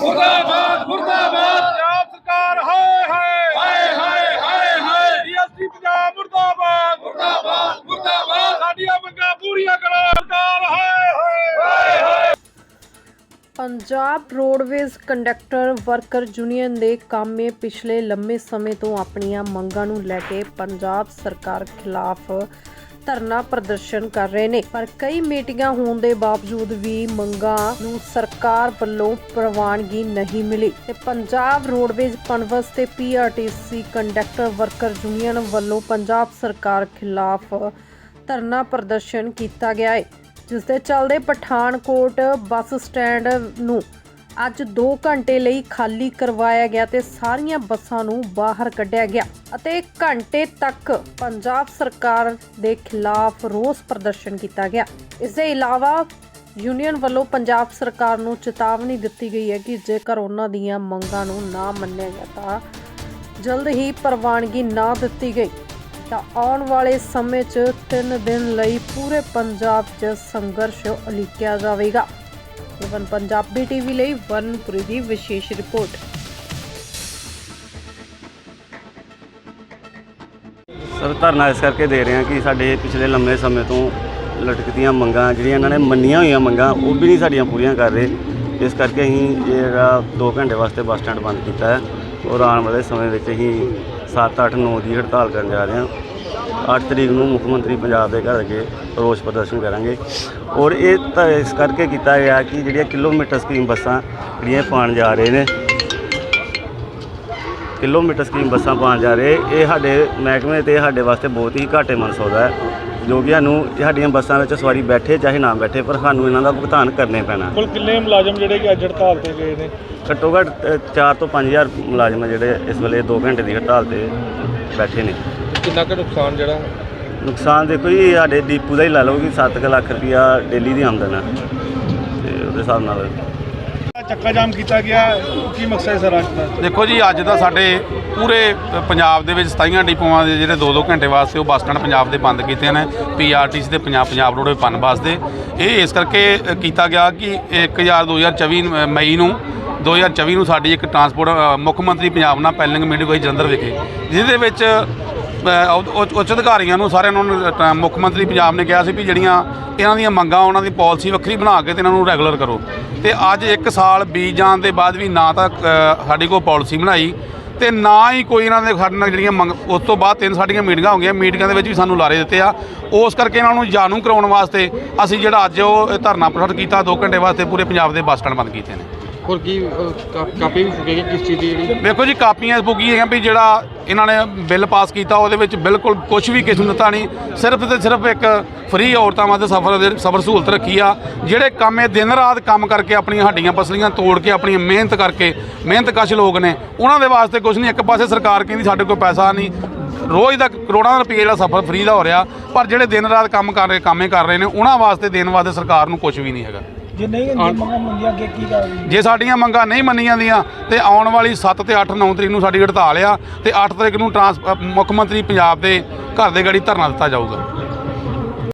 ਮੁਰਦਾਬਾਦ ਮੁਰਦਾਬਾਦ। ਪੰਜਾਬ ਸਰਕਾਰ ਹਾਏ ਹਾਏ। ਹਾਏ ਹਾਏ ਹਾਏ ਹਾਏ। ਡੀਐਸਪੀ ਪੰਜਾਬ ਮੁਰਦਾਬਾਦ। ਮੁਰਦਾਬਾਦ ਮੁਰਦਾਬਾਦ। ਸਾਡੀਆਂ ਮੰਗਾਂ ਪੂਰੀਆਂ ਕਰੋ ਸਰਕਾਰ ਹਾਏ ਹਾਏ। ਹਾਏ Punjab roadways conductor worker union ਦੇ ਕਾਮੇ ਪਿਛਲੇ ਲੰਮੇ ਸਮੇਂ ਤੋਂ ਆਪਣੀਆਂ ਮੰਗਾਂ ਨੂੰ ਲੈ ਕੇ ਪੰਜਾਬ ਸਰਕਾਰ ਖਿਲਾਫ ਧਰਨਾ ਪ੍ਰਦਰਸ਼ਨ ਕਰ ਰਹੇ ਨੇ। ਪਰ ਕਈ ਮੀਟਿੰਗਾਂ ਹੋਣ ਦੇ ਬਾਵਜੂਦ ਵੀ ਮੰਗਾਂ ਨੂੰ ਸਰਕਾਰ ਵੱਲੋਂ ਪ੍ਰਵਾਨਗੀ ਨਹੀਂ ਮਿਲੀ। ਤੇ ਪੰਜਾਬ ਰੋਡਵੇਜ਼ ਪਨਬਸ ਤੇ ਪੀਆਰਟੀਸੀ ਕੰਡਕਟਰ ਵਰਕਰ ਯੂਨੀਅਨ ਵੱਲੋਂ ਪੰਜਾਬ ਸਰਕਾਰ ਖਿਲਾਫ ਧਰਨਾ ਪ੍ਰਦਰਸ਼ਨ ਕੀਤਾ ਗਿਆ ਹੈ। ਜਿਸ ਦੇ ਚੱਲਦੇ ਪਠਾਨਕੋਟ ਬੱਸ ਸਟੈਂਡ ਨੂੰ ਅੱਜ 2 ਘੰਟੇ ਲਈ ਖਾਲੀ ਕਰਵਾਇਆ ਗਿਆ ਤੇ ਸਾਰੀਆਂ ਬੱਸਾਂ ਨੂੰ ਬਾਹਰ ਕੱਢਿਆ ਗਿਆ ਅਤੇ ਘੰਟੇ ਤੱਕ ਪੰਜਾਬ ਸਰਕਾਰ ਦੇ ਖਿਲਾਫ ਰੋਸ ਪ੍ਰਦਰਸ਼ਨ ਕੀਤਾ ਗਿਆ। ਇਸ ਦੇ ਇਲਾਵਾ ਯੂਨੀਅਨ ਵੱਲੋਂ ਪੰਜਾਬ ਸਰਕਾਰ ਨੂੰ ਚੇਤਾਵਨੀ ਦਿੱਤੀ ਗਈ ਹੈ ਕਿ ਜੇਕਰ ਉਹਨਾਂ ਦੀਆਂ ਮੰਗਾਂ ਨੂੰ ਨਾ ਮੰਨਿਆ ਗਿਆ ਤਾਂ ਜਲਦ ਹੀ ਪ੍ਰਵਾਨਗੀ ਨਾ ਦਿੱਤੀ ਗਈ। ਤਾਂ ਆਉਣ ਵਾਲੇ ਸਮੇਂ 'ਚ 3 ਦਿਨ ਲਈ ਪੂਰੇ ਪੰਜਾਬ 'ਚ ਸੰਘਰਸ਼ ਉਲੀਕਿਆ ਜਾਵੇਗਾ। ਇਵਨ ਪੰਜਾਬੀ ਟੀਵੀ ਲਈ ਵਰਨਪੁਰੀ ਦੀ ਵਿਸ਼ੇਸ਼ ਰਿਪੋਰਟ। ਸਰ, ਧਰਨਾ ਇਸ ਕਰਕੇ ਦੇ ਰਹੇ ਹਾਂ ਕਿ ਸਾਡੇ ਪਿਛਲੇ ਲੰਮੇ ਸਮੇਂ ਤੋਂ ਲਟਕਦੀਆਂ ਮੰਗਾਂ, ਜਿਹੜੀਆਂ ਇਹਨਾਂ ਨੇ ਮੰਨੀਆਂ ਹੋਈਆਂ ਮੰਗਾਂ, ਉਹ ਵੀ ਨਹੀਂ ਸਾਡੀਆਂ ਪੂਰੀਆਂ ਕਰ ਰਹੇ। ਇਸ ਕਰਕੇ ਅਸੀਂ ਜਿਹੜਾ 2 ਘੰਟੇ ਵਾਸਤੇ ਬੱਸ ਸਟੈਂਡ ਬੰਦ ਕੀਤਾ ਹੈ। ਔਰ ਆਉਣ ਵਾਲੇ ਸਮੇਂ ਵਿੱਚ ਅਸੀਂ 7 8 9 ਦੀ ਹੜਤਾਲ ਕਰਨ ਜਾ ਰਹੇ ਹਾਂ। 8 ਤਰੀਕ ਨੂੰ ਮੁੱਖ ਮੰਤਰੀ ਪੰਜਾਬ ਦੇ ਘਰ ਅੱਗੇ ਰੋਸ ਪ੍ਰਦਰਸ਼ਨ ਕਰਾਂਗੇ। ਔਰ ਇਹ ਤਾਂ ਇਸ ਕਰਕੇ ਕੀਤਾ ਗਿਆ ਕਿ ਜਿਹੜੀਆਂ ਕਿਲੋਮੀਟਰ ਸਕੀਮ ਬੱਸਾਂ ਜਿਹੜੀਆਂ ਪਾਣ ਜਾ ਰਹੇ ਨੇ ਕਿਲੋਮੀਟਰ ਸਕੀਮ ਬੱਸਾਂ ਪਾਉਣ ਜਾ ਰਹੇ ਇਹ ਸਾਡੇ ਮਹਿਕਮੇ ਤੇ ਸਾਡੇ ਵਾਸਤੇ ਬਹੁਤ ਹੀ ਘਾਟੇ ਮਨ ਸੌਦਾ ਹੈ ਜੋ ਕਿ ਸਾਨੂੰ ਸਾਡੀਆਂ ਬੱਸਾਂ ਵਿੱਚ ਸਵਾਰੀ ਬੈਠੇ ਚਾਹੇ ਨਾ ਬੈਠੇ ਪਰ ਸਾਨੂੰ ਇਹਨਾਂ ਦਾ ਭੁਗਤਾਨ ਕਰਨੇ ਪੈਣਾ। ਕੁੱਲ ਕਿੰਨੇ ਮੁਲਾਜ਼ਮ ਜਿਹੜੇ ਕਿ ਅੱਜ ਹੜਤਾਲ ਤੇ ਗਏ ਨੇ? ਘੱਟੋ ਘੱਟ 4 ਤੋਂ 5000 ਮੁਲਾਜ਼ਮ ਜਿਹੜੇ ਇਸ ਵੇਲੇ 2 ਘੰਟੇ ਦੀ ਹੜਤਾਲ ਤੇ ਬੈਠੇ ਨੇ। ਕਿੰਨਾ ਕੁ ਨੁਕਸਾਨ ਜਿਹੜਾ? ਨੁਕਸਾਨ ਦੇਖੋ ਜੀ ਸਾਡੇ ਡੀਪੂ ਦਾ ਹੀ ਲਾ ਲਓ ਕਿ 7 ਲੱਖ ਰੁਪਇਆ ਡੇਲੀ ਦੀ ਆਮਦਨ ਹੈ ਤੇ ਉਹਦੇ ਹਿਸਾਬ ਨਾਲ ਚੱਕਾ ਜਾਮ ਕੀਤਾ ਗਿਆ ਕੀ ਮਕਸਦ ਹੈ ਸਰ ਅੱਜ ਦਾ? ਦੇਖੋ ਜੀ ਅੱਜ ਦਾ ਸਾਡੇ ਪੂਰੇ ਪੰਜਾਬ ਦੇ ਵਿੱਚ 27 ਡਿਪੂਆਂ ਦੇ ਜਿਹੜੇ 2-2 ਘੰਟੇ ਵਾਸਤੇ ਉਹ ਬੱਸ ਸਟੈਂਡ ਪੰਜਾਬ ਦੇ ਬੰਦ ਕੀਤੇ ਨੇ ਪੀਆਰਟੀਸੀ ਤੇ ਪੰਜਾਬ ਪੰਜਾਬ ਰੋਡਵੇ ਪਨ ਬੱਸ ਦੇ ਇਹ ਇਸ ਕਰਕੇ ਕੀਤਾ ਗਿਆ ਕਿ 1000 2024 ਨੂੰ, ਅ, ਮਈ ਨੂੰ 2024 ਨੂੰ ਸਾਡੀ ਇੱਕ ਟਰਾਂਸਪੋਰਟ ਮੁੱਖ ਮੰਤਰੀ ਪੰਜਾਬ ਨਾਲ ਪੈਲਿੰਗ ਮੀਟਿੰਗ ਹੋਈ ਜਲੰਧਰ ਵਿਖੇ ਜਿਹਦੇ ਵਿੱਚ ਉੱਚ- ਉੱਚ ਅਧਿਕਾਰੀਆਂ ਨੂੰ ਸਾਰਿਆਂ ਨੂੰ ਅ, ਮੁੱਖ ਮੰਤਰੀ ਪੰਜਾਬ ਨੇ ਕਿਹਾ ਸੀ ਵੀ ਜਿਹੜੀਆਂ ਇਹਨਾਂ ਦੀਆਂ ਮੰਗਾਂ ਉਹਨਾਂ ਦੀ ਪਾਲਿਸੀ ਵੱਖਰੀ ਬਣਾ ਕੇ ਤੇ ਇਹਨਾਂ ਨੂੰ ਰੈਗੂਲਰ ਕਰੋ। ਤੇ ਅੱਜ 1 ਸਾਲ ਬੀਤ ਜਾਣ ਦੇ ਬਾਅਦ ਵੀ ਨਾ ਤਾਂ ਅ, ਸਾਡੀ ਕੋਲ ਪਾਲਿਸੀ ਬਣਾਈ ਤੇ ਨਾ ਹੀ ਕੋਈ ਇਹਨਾਂ ਦੇ ਸਾਡੇ ਨਾਲ ਜਿਹੜੀਆਂ ਮੰਗ ਉਸ ਤੋਂ ਬਾਅਦ ਤਿੰਨ ਸਾਡੀਆਂ ਮੀਟਿੰਗਾਂ ਹੋ ਗਈਆਂ ਮੀਟਿੰਗਾਂ ਦੇ ਵਿੱਚ ਵੀ ਸਾਨੂੰ ਲਾਰੇ ਦਿੱਤੇ ਆ। ਉਸ ਕਰਕੇ ਇਹਨਾਂ ਨੂੰ ਜਾਣੂ ਕਰਾਉਣ ਵਾਸਤੇ ਅਸੀਂ ਜਿਹੜਾ ਅੱਜ ਉਹ ਧਰਨਾ ਪ੍ਰਦਰਸ਼ਨ ਕੀਤਾ 2 ਘੰਟੇ ਵਾਸਤੇ ਪੂਰੇ ਪੰਜਾਬ ਦੇ ਬੱਸ ਸਟੈਂਡ ਬੰਦ ਕੀਤੇ ਨੇ। ਹੋਰ ਕੀ ਅਹ, ਕਾ- ਕਾਪੀ ਵੀ ਫੁਕੇਗੀ ਕਿਸ ਚੀਜ਼ ਦੀ ਜਿਹੜੀ? ਵੇਖੋ ਜੀ ਕਾਪੀਆਂ ਪੁੱਗੀ ਹੈਗੀਆਂ ਵੀ ਜਿਹੜਾ ਇਹਨਾਂ ਨੇ ਬਿੱਲ ਪਾਸ ਕੀਤਾ ਉਹਦੇ ਵਿੱਚ ਬਿਲਕੁਲ ਕੁਝ ਵੀ ਕਿਸ ਨੂੰ ਦਿੱਤਾ ਨਹੀਂ। ਸਿਰਫ ਤੇ ਸਿਰਫ ਇੱਕ ਫ੍ਰੀ ਔਰਤਾਂ ਵਾਸਤੇ ਸਫਰ ਦੇ ਸਫਰ ਸਹੂਲਤ ਰੱਖੀ ਆ ਜਿਹੜੇ ਕੰਮ ਇਹ ਦਿਨ ਰਾਤ ਕੰਮ ਕਰਕੇ ਆਪਣੀਆਂ ਹੱਡੀਆਂ ਪਸਲੀਆਂ ਤੋੜ ਕੇ ਆਪਣੀਆਂ ਮਿਹਨਤ ਕਰਕੇ ਮਿਹਨਤਕਸ਼ ਲੋਕ ਨੇ ਉਹਨਾਂ ਦੇ ਵਾਸਤੇ ਕੁਝ ਨਹੀਂ। ਇੱਕ ਪਾਸੇ ਸਰਕਾਰ ਕਹਿੰਦੀ ਸਾਡੇ ਕੋਲ ਪੈਸਾ ਨਹੀਂ ਰੋਜ਼ ਦਾ ਕਰੋੜਾਂ ਦਾ ਰੁਪਏ ਜਿਹੜਾ ਸਫਰ ਫ੍ਰੀ ਦਾ ਹੋ ਰਿਹਾ ਪਰ ਜਿਹੜੇ ਦਿਨ ਰਾਤ ਕੰਮ ਕਰ ਰਹੇ ਕੰਮੇ ਕਰ ਰਹੇ ਨੇ ਉਹਨਾਂ ਵਾਸਤੇ ਦੇਣ ਵਾਸਤੇ ਸਰਕਾਰ ਨੂੰ ਕੁਝ ਵੀ ਨਹੀਂ ਹੈਗਾ। ਜੇ ਨਹੀਂ ਮੰਗਾਂ ਮੰਗੀਆਂ ਅੱਗੇ ਕੀ ਕਰਾਂਗੇ ਜੇ ਸਾਡੀਆਂ ਮੰਗਾਂ ਨਹੀਂ ਮੰਨੀਆਂ ਜਾਂਦੀਆਂ ਤੇ ਆਉਣ ਵਾਲੀ 7 ਤੇ 8 9 ਤਰੀਕ ਨੂੰ ਸਾਡੀ ਹੜਤਾਲ ਆ ਤੇ 8 ਤਰੀਕ ਨੂੰ ਟਰਾਂਸ ਮੁੱਖ ਮੰਤਰੀ ਪੰਜਾਬ ਦੇ ਘਰ ਦੇ ਗਾੜੀ ਧਰਨਾ ਦਿੱਤਾ ਜਾਊਗਾ।